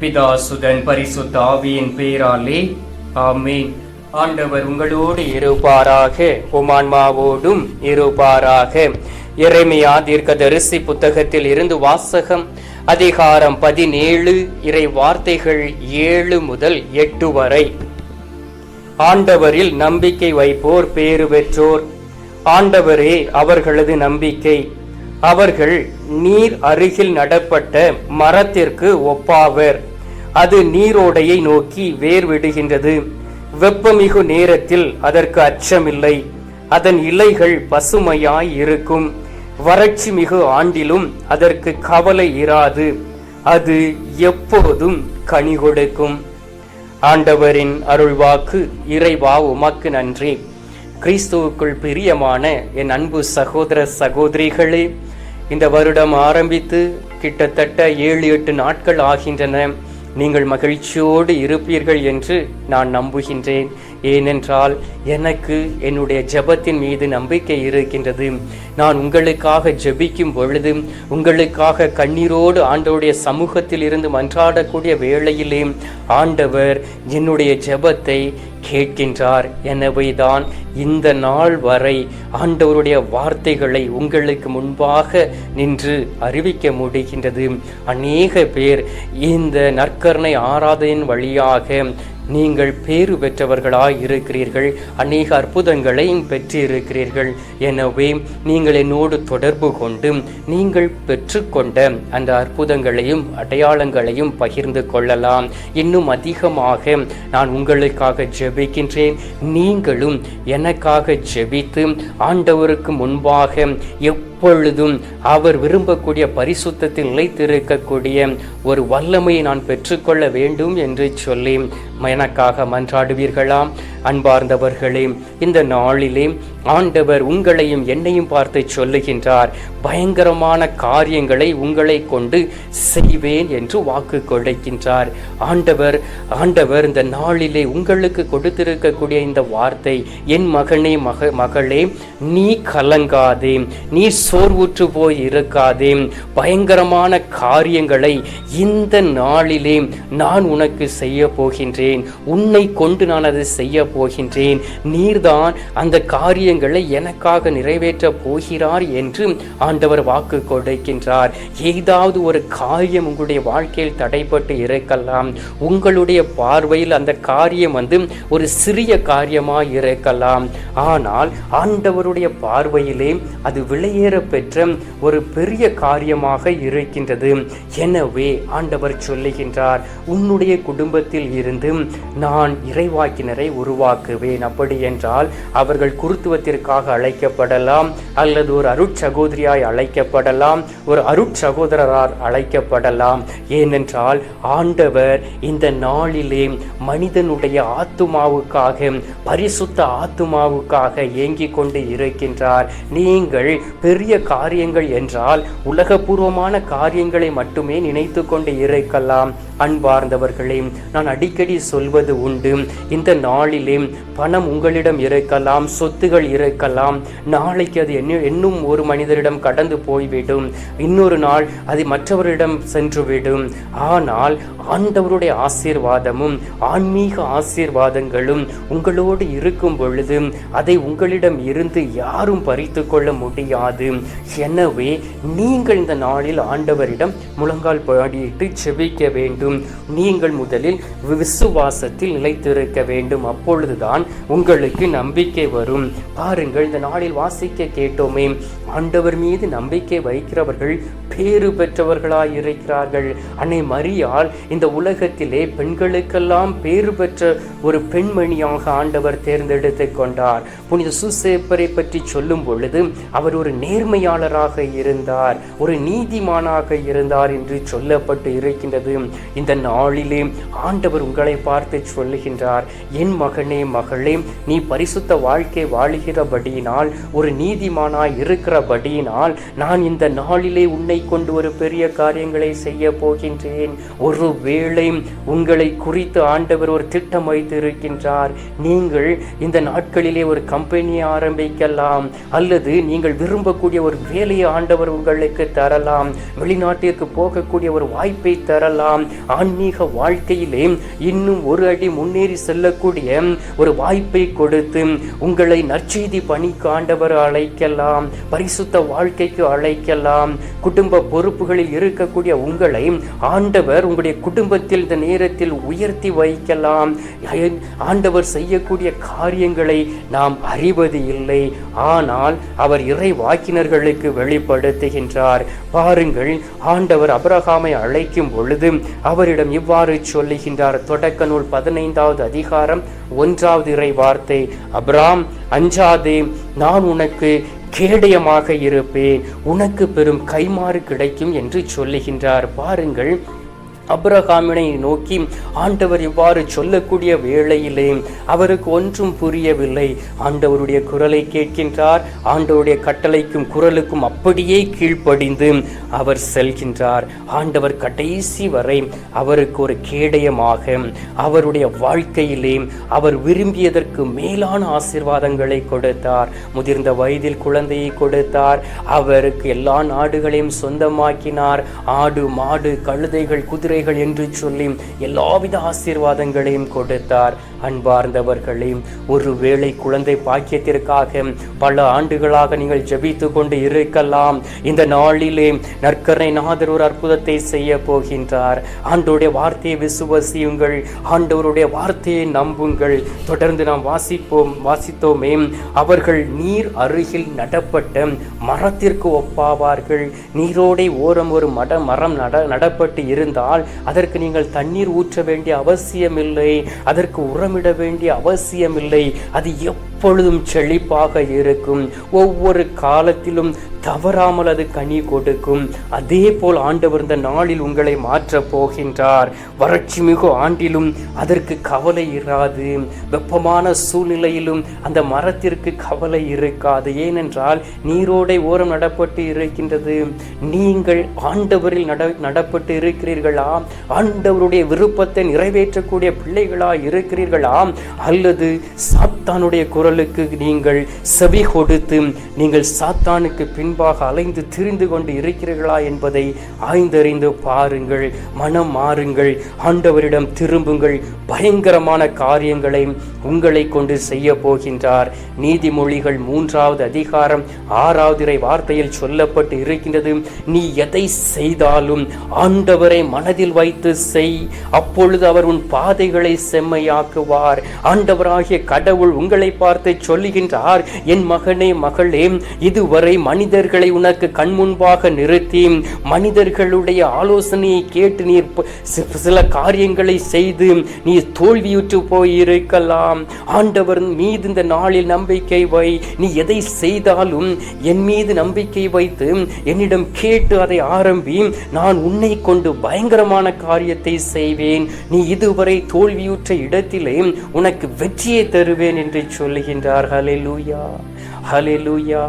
பிதா சுதன் பரிசுத்த ஆவியின் பேராலே ஆமென். ஆண்டவர் உங்களோடு இருப்பாராக உமான்மாவோடும் இருப்பாராக. இறைமையா தீர்க்கதரிசி புத்தகத்தில் இருந்து வாசகம் அதிகாரம் பதினேழு இறை வார்த்தைகள் ஏழு முதல் எட்டு வரை. ஆண்டவரில் நம்பிக்கை வைப்போர் பேறு பெற்றோர். ஆண்டவரே அவர்களது நம்பிக்கை. அவர்கள் நீர் அருகில் நடப்பட்ட மரத்திற்கு ஒப்பாவர். அது நீரோடையை நோக்கி வேர் விடுகின்றது வெப்பமிகு நேரத்தில் அதற்கு அச்சமில்லை. அதன் இலைகள் பசுமையாய் இருக்கும். வறட்சி மிகு ஆண்டிலும் அதற்கு கவலை இராது. அது எப்போதும் கனி கொடுக்கும். ஆண்டவரின் அருள்வாக்கு இறைவா உமக்கு நன்றி. கிறிஸ்துவுக்குள் பிரியமான என் அன்பு சகோதர சகோதரிகளே இந்த வருடம் ஆரம்பித்து கிட்டத்தட்ட ஏழு எட்டு நாட்கள் ஆகின்றன. நீங்கள் மகிழ்ச்சியோடு இருப்பீர்கள் என்று நான் நம்புகின்றேன். ஏனென்றால் எனக்கு என்னுடைய ஜெபத்தின் மீது நம்பிக்கை இருக்கின்றது. நான் உங்களுக்காக ஜெபிக்கும் பொழுது உங்களுக்காக கண்ணீரோடு ஆண்டவருடைய சமூகத்தில் இருந்து மன்றாடக்கூடிய வேளையிலே ஆண்டவர் என்னுடைய ஜெபத்தை கேட்கின்றார். எனவேதான் இந்த நாள் வரை ஆண்டவருடைய வார்த்தைகளை உங்களுக்கு முன்பாக நின்று அறிவிக்க முடிகின்றது. அநேக பேர் இந்த நற்கருணை ஆராதனையின் வழியாக நீங்கள் பேறு பெற்றவர்களாய் இருக்கிறீர்கள் அநேக அற்புதங்களையும் பெற்றிருக்கிறீர்கள். எனவே நீங்கள் என்னோடு தொடர்பு கொண்டு நீங்கள் பெற்றுக்கொண்ட அந்த அற்புதங்களையும் அடையாளங்களையும் பகிர்ந்து கொள்ளலாம். இன்னும் அதிகமாக நான் உங்களுக்காக ஜெபிக்கின்றேன். நீங்களும் எனக்காக ஜெபித்து ஆண்டவருக்கு முன்பாக எப் இப்பொழுதும் அவர் விரும்பக்கூடிய பரிசுத்தத்தில் நிலைத்திருக்கக்கூடிய ஒரு வல்லமையை நான் பெற்றுக்கொள்ள வேண்டும் என்று சொல்லி எனக்காக மன்றாடுவீர்களாம் அன்பார்ந்தவர்களே இந்த நாளிலே ஆண்டவர் உங்களையும் என்னையும் பார்த்து சொல்லுகின்றார் பயங்கரமான காரியங்களை உங்களை கொண்டு செய்வேன் என்று வாக்கு கொடுக்கின்றார். ஆண்டவர் ஆண்டவர் இந்த நாளிலே உங்களுக்கு கொடுத்திருக்கக்கூடிய இந்த வார்த்தை என் மகனே மக மகளே நீ கலங்காதே நீ சோர்வுற்று போய் இருக்காதே. பயங்கரமான காரியங்களை இந்த நாளிலே நான் உனக்கு செய்ய போகின்றேன். உன்னை கொண்டு நான் அதை செய்ய போகின்றேன். நீர்தான் அந்த காரியங்களை எனக்காக நிறைவேற்ற போகிறார் என்று ஆண்டவர் வாக்கு கொடுக்கின்றார். ஏதாவது ஒரு காரியம் உங்களுடைய வாழ்க்கையில் தடைப்பட்டு இருக்கலாம். உங்களுடைய பார்வையில் அந்த காரியம் வந்து ஒரு சிறிய காரியமாக இருக்கலாம். ஆனால் ஆண்டவருடைய பார்வையிலே அது விலையேற பெற்ற ஒரு பெரிய காரியமாக இருக்கின்றது. எனவே ஆண்டவர் சொல்லுகின்றார் உன்னுடைய குடும்பத்தில் இருந்து நான் இறைவாக்கினரை உருவாக்குவேன். அப்படி என்றால் அவர்கள் குருத்துவத்திற்காக அழைக்கப்படலாம் அல்லது ஒரு அருட்சகோதரியாய் அழைக்கப்படலாம் ஒரு அருட்சகோதரரால் அழைக்கப்படலாம். ஏனென்றால் ஆண்டவர் இந்த நாளிலே மனிதனுடைய ஆத்துமாவுக்காக பரிசுத்த ஆத்துமாவுக்காக ஏங்கிக் கொண்டு இருக்கின்றார். நீங்கள் பெரிய காரியங்கள் என்றால் உலகபூர்வமான காரியங்களை மட்டுமே நினைத்து கொண்டு இருக்கலாம். அன்பார்ந்தவர்களே நான் அடிக்கடி சொல்வது உண்டு. இந்த நாளிலே பணம் உங்களிடம் இருக்கலாம் சொத்துகள் இருக்கலாம். நாளைக்கு அது என்ன இன்னும் ஒரு மனிதரிடம் கடந்து போய்விடும். இன்னொரு நாள் அது மற்றவரிடம் சென்றுவிடும். ஆனால் ஆண்டவருடைய ஆசீர்வாதமும் ஆன்மீக ஆசீர்வாதங்களும் உங்களோடு இருக்கும் பொழுது அதை உங்களிடம் இருந்து யாரும் பறித்து கொள்ள முடியாது. எனவே நீங்கள் இந்த நாளில் ஆண்டவரிடம் முழங்கால் பாடியிட்டு செபிக்க வேண்டும். நீங்கள் முதலில் விசுவாசத்தில் நிலைத்திருக்க வேண்டும். அப்பொழுதுதான் உங்களுக்கு நம்பிக்கை வரும். பாருங்கள் இந்த நாளில் வாசிக்க கேட்டோமே. ஆண்டவர் மீது நம்பிக்கை வைக்கிறவர்கள் பேறு பெற்றவர்களாய் இருக்கிறார்கள் அன்னை மரியால் இந்த உலகத்திலே பெண்களுக்கெல்லாம் பேறு பெற்ற ஒரு பெண்மணியாக ஆண்டவர் தேர்ந்தெடுத்து கொண்டார். புனித சுசேப்பரை பற்றி சொல்லும் பொழுது அவர் ஒரு நேர்ம நேர்மையாளராக இருந்தார் ஒரு நீதிமானாக இருந்தார் என்று சொல்லப்பட்டு இருக்கின்றது. இந்த நாளிலே ஆண்டவர் உங்களை பார்த்து சொல்லுகின்றார் என் மகனே மகளே நீ பரிசுத்த வாழ்க்கை வாழுகிற ஒரு நீதிமானாய் இருக்கிறபடியினால் நான் இந்த நாளிலே உன்னை கொண்டு ஒரு பெரிய காரியங்களை செய்ய போகின்றேன். ஒரு வேளை உங்களை குறித்து ஆண்டவர் ஒரு திட்டம் வைத்து இருக்கின்றார் நீங்கள் இந்த நாட்களிலே ஒரு கம்பெனியை ஆரம்பிக்கலாம் அல்லது நீங்கள் விரும்பக்கூடிய ஒரு வேலையை ஆண்டவர் உங்களுக்கு தரலாம். வெளிநாட்டிற்கு போகக்கூடிய ஒரு வாய்ப்பை தரலாம். ஆன்மீக வாழ்க்கையிலே இன்னும் ஒரு அடி முன்னேறி செல்லக்கூடிய ஒரு வாய்ப்பை கொடுத்து உங்களை நற்செய்தி பணிக்கு ஆண்டவர் அழைக்கலாம். பரிசுத்த வாழ்க்கைக்கு அழைக்கலாம். குடும்ப பொறுப்புகளில் இருக்கக்கூடிய உங்களை ஆண்டவர் உங்களுடைய குடும்பத்தில் இந்த நேரத்தில் உயர்த்தி வைக்கலாம். ஆண்டவர் செய்யக்கூடிய காரியங்களை நாம் அறிவது இல்லை ஆனால் அவர் இறை வாக்கினர்களுக்கு வெளிப்படுத்துகின்றார். பாருங்கள் ஆண்டவர் அபிரகாமை அழைக்கும் பொழுது அவரிடம் இவ்வாறு சொல்லுகின்றார். தொடக்க நூல் பதினைந்தாவது அதிகாரம் ஒன்றாவது இறை வார்த்தை. அப்ராம் அஞ்சாதே நான் உனக்கு கேடயமாக இருப்பேன். உனக்கு பெரும் கைமாறு கிடைக்கும் என்று சொல்லுகின்றார். பாருங்கள் அப்ரஹாமினை நோக்கி ஆண்டவர் இவ்வாறு சொல்லக்கூடிய வேளையிலே அவருக்கு ஒன்றும் புரியவில்லை. ஆண்டவருடைய குரலை கேட்கின்றார். ஆண்டவருடைய கட்டளைக்கும் குரலுக்கும் அப்படியே கீழ்ப்படிந்து அவர் செல்கின்றார். ஆண்டவர் கடைசி வரை அவருக்கு ஒரு கேடயமாக அவருடைய வாழ்க்கையிலே அவர் விரும்பியதற்கு மேலான ஆசிர்வாதங்களை கொடுத்தார். முதிர்ந்த வயதில் குழந்தையை கொடுத்தார். அவருக்கு எல்லா நாடுகளையும் சொந்தமாக்கினார். ஆடு மாடு கழுதைகள் குதிரை பிள்ளைகள் என்று சொல்லி எல்லாவித ஆசீர்வாதங்களையும் கொடுத்தார். அன்பார்ந்தவர்களே ஒருவேளை குழந்தை பாக்கியத்திற்காக பல ஆண்டுகளாக நீங்கள் ஜபித்து கொண்டு இருக்கலாம். இந்த நாளிலே நற்கரை நாதர் ஒரு அற்புதத்தை செய்ய போகின்றார். ஆண்டோடைய வார்த்தையை விசுவசியுங்கள். ஆண்டவருடைய வார்த்தையை நம்புங்கள். தொடர்ந்து நாம் வாசிப்போம் வாசித்தோமே. அவர்கள் நீர் அருகில் நடப்பட்ட மரத்திற்கு ஒப்பாவார்கள். நீரோடை ஓரம் ஒரு மட மரம் நட நடப்பட்டு இருந்தால் அதற்கு நீங்கள் தண்ணீர் ஊற்ற வேண்டிய அவசியமில்லை. அதற்கு உரமிட வேண்டிய அவசியமில்லை. அது எப்பொழுதும் செழிப்பாக இருக்கும். ஒவ்வொரு காலத்திலும் தவறாமல் அது கனி கொடுக்கும். அதே போல் ஆண்டவர் இந்த நாளில் உங்களை மாற்றப் போகின்றார். வறட்சி மிகு ஆண்டிலும் அதற்கு கவலை இராது. வெப்பமான சூழ்நிலையிலும் அந்த மரத்திற்கு கவலை இருக்காது. ஏனென்றால் நீரோடை ஓரம் நடப்பட்டு இருக்கின்றது. நீங்கள் ஆண்டவரில் நட நடப்பட்டு இருக்கிறீர்களா? ஆண்டவருடைய விருப்பத்தை நிறைவேற்றக்கூடிய பிள்ளைகளா இருக்கிறீர்களா அல்லது சாத்தானுடைய குரலுக்கு நீங்கள் செவி கொடுத்து நீங்கள் சாத்தானுக்கு பின்பாக அலைந்து திரிந்து கொண்டு இருக்கிறீர்களா என்பதை ஆய்ந்தறிந்து பாருங்கள் மனம் மாறுங்கள் ஆண்டவரிடம் திரும்புங்கள். பயங்கரமான காரியங்களை உங்களை கொண்டு செய்ய போகின்றார். நீதிமொழிகள் மூன்றாவது அதிகாரம் ஆறாவது வார்த்தையில் சொல்லப்பட்டு இருக்கின்றது. நீ எதை செய்தாலும் ஆண்டவரை மனதில் மனதில் வைத்து செய். அப்பொழுது அவர் உன் பாதைகளை செம்மையாக்குவார். ஆண்டவராகிய கடவுள் உங்களை பார்த்து சொல்லுகின்றார் என் மகனே மகளே இதுவரை மனிதர்களை உனக்கு கண்முன்பாக நிறுத்தி மனிதர்களுடைய ஆலோசனையை கேட்டு நீர் சில காரியங்களை செய்து நீ தோல்வியுற்று போயிருக்கலாம். ஆண்டவர் மீது இந்த நாளில் நம்பிக்கை வை. நீ எதை செய்தாலும் என் மீது நம்பிக்கை வைத்து என்னிடம் கேட்டு அதை ஆரம்பி நான் உன்னை கொண்டு பயங்கரமாக பயங்கரமான காரியத்தை செய்வேன். நீ இதுவரை தோல்வியுற்ற இடத்திலே உனக்கு வெற்றியை தருவேன் என்று சொல்லுகின்றார். ஹலே லூயா ஹலே லூயா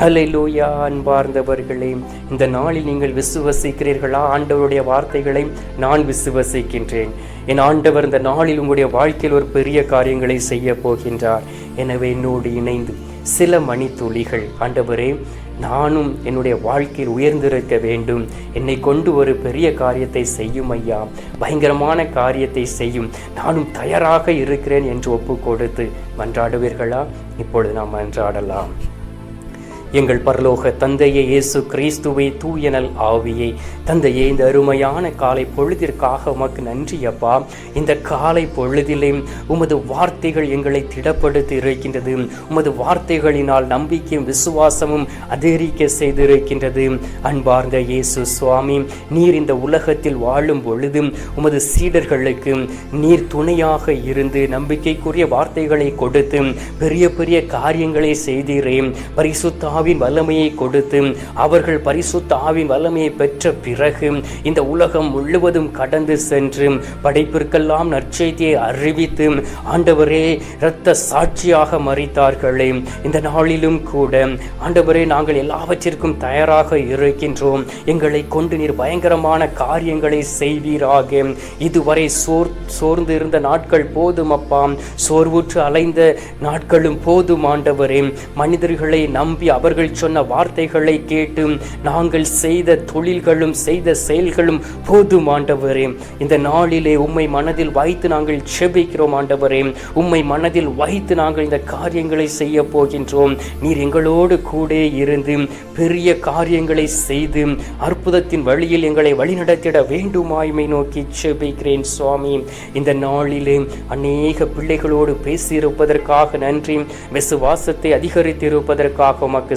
ஹலே லூயா அன்பார்ந்தவர்களே இந்த நாளில் நீங்கள் விசுவசிக்கிறீர்களா? ஆண்டவருடைய வார்த்தைகளை நான் விசுவசிக்கின்றேன். என் ஆண்டவர் இந்த நாளில் உங்களுடைய வாழ்க்கையில் ஒரு பெரிய காரியங்களை செய்ய போகின்றார். எனவே என்னோடு இணைந்து சில மணித்துளிகள். ஆண்டவரே நானும் என்னுடைய வாழ்க்கையில் உயர்ந்திருக்க வேண்டும். என்னை கொண்டு ஒரு பெரிய காரியத்தை செய்யும் ஐயா. பயங்கரமான காரியத்தை செய்யும். நானும் தயாராக இருக்கிறேன் என்று ஒப்பு கொடுத்து மன்றாடுவீர்களா? இப்பொழுது நாம் மன்றாடலாம். எங்கள் பரலோக தந்தையை இயேசு கிறிஸ்துவை தூயனல் ஆவியை. தந்தையே இந்த அருமையான காலை பொழுதிற்காக உமக்கு நன்றி அப்பா. இந்த காலை பொழுதிலே உமது வார்த்தைகள் எங்களை திடப்படுத்தி இருக்கின்றது உமது வார்த்தைகளினால் நம்பிக்கையும் விசுவாசமும் அதிகரிக்க செய்திருக்கின்றது. அன்பார்ந்த இயேசு சுவாமி நீர் இந்த உலகத்தில் வாழும் பொழுதும் உமது சீடர்களுக்கு நீர் துணையாக இருந்து நம்பிக்கைக்குரிய வார்த்தைகளை கொடுத்து பெரிய பெரிய காரியங்களை செய்தீரே. பரிசுத்த ஆவின் வல்லமையை கொடுத்து அவர்கள் பரிசுத்த ஆவின் வல்லமையை பெற்ற பிறகு இந்த உலகம் முழுவதும் கடந்து சென்று படைப்பிற்கெல்லாம் நற்செய்தியை அறிவித்து ஆண்டவரே இரத்த சாட்சியாக மறித்தார்களே. இந்த நாளிலும் கூட ஆண்டவரே நாங்கள் எல்லாவற்றிற்கும் தயாராக இருக்கின்றோம். எங்களை கொண்டு நீர் பயங்கரமான காரியங்களை செய்வீராக. இதுவரை சோர் சோர்ந்து இருந்த நாட்கள் போதும் அப்பா. சோர்வுற்று அலைந்த நாட்களும் போதும் ஆண்டவரே. மனிதர்களை நம்பி அவர்கள் சொன்ன வார்த்தைகளை கேட்டு நாங்கள் செய்த தொழில்களும் செய்த செயல்களும் போதும் ஆண்டவரே. இந்த நாளிலே உம்மை மனதில் வைத்து நாங்கள் செபிக்கிறோம் ஆண்டவரே. உம்மை மனதில் வைத்து நாங்கள் இந்த காரியங்களை செய்ய போகின்றோம். நீர் எங்களோடு கூட இருந்து பெரிய காரியங்களை செய்து அற்புதத்தின் வழியில் எங்களை வழிநடத்திட வேண்டுமாய்மை நோக்கி செபிக்கிறேன் சுவாமி. இந்த நாளிலே அநேக பிள்ளைகளோடு பேசியிருப்பதற்காக நன்றி. விசுவாசத்தை அதிகரித்திருப்பதற்காக உமக்கு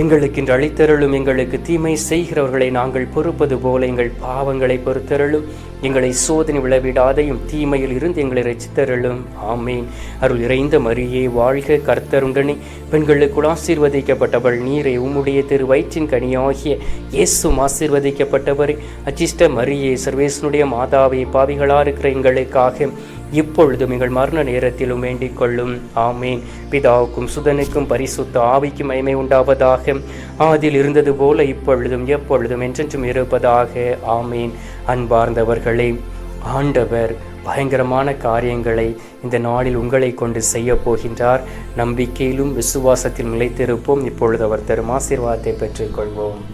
எங்களுக்கு இன்று அழித்தருளும் எங்களுக்கு தீமை செய்கிறவர்களை நாங்கள் பொறுப்பது போல எங்கள் பாவங்களை பொறுத்தருளும். எங்களை சோதனை விளைவிடாதையும் தீமையில் இருந்து எங்களை ரசித்தருளும் ஆமேன். அருள் இறைந்த மரியே வாழ்க கர்த்தருடனே பெண்களுக்குள் ஆசீர்வதிக்கப்பட்டவள் நீரை உம்முடைய திரு வயிற்றின் கனியாகிய இயேசும் ஆசீர்வதிக்கப்பட்டவரை. அச்சிஷ்ட மரியே சர்வேசனுடைய மாதாவை பாவிகளா இருக்கிற எங்களுக்காக இப்பொழுதும் எங்கள் மரண நேரத்திலும் வேண்டிக் கொள்ளும். ஆமேன். பிதாவுக்கும் சுதனுக்கும் பரிசுத்த ஆவிக்கும் மயமை உண்டாவதாக. ஆதில் இருந்தது போல இப்பொழுதும் எப்பொழுதும் என்றென்றும் இருப்பதாக. ஆமேன். அன்பார்ந்தவர்களே ஆண்டவர் பயங்கரமான காரியங்களை இந்த நாளில் உங்களை கொண்டு செய்ய போகின்றார். நம்பிக்கையிலும் விசுவாசத்தில் நிலைத்திருப்போம். இப்பொழுது அவர் தரும் ஆசீர்வாதத்தை பெற்றுக்கொள்வோம்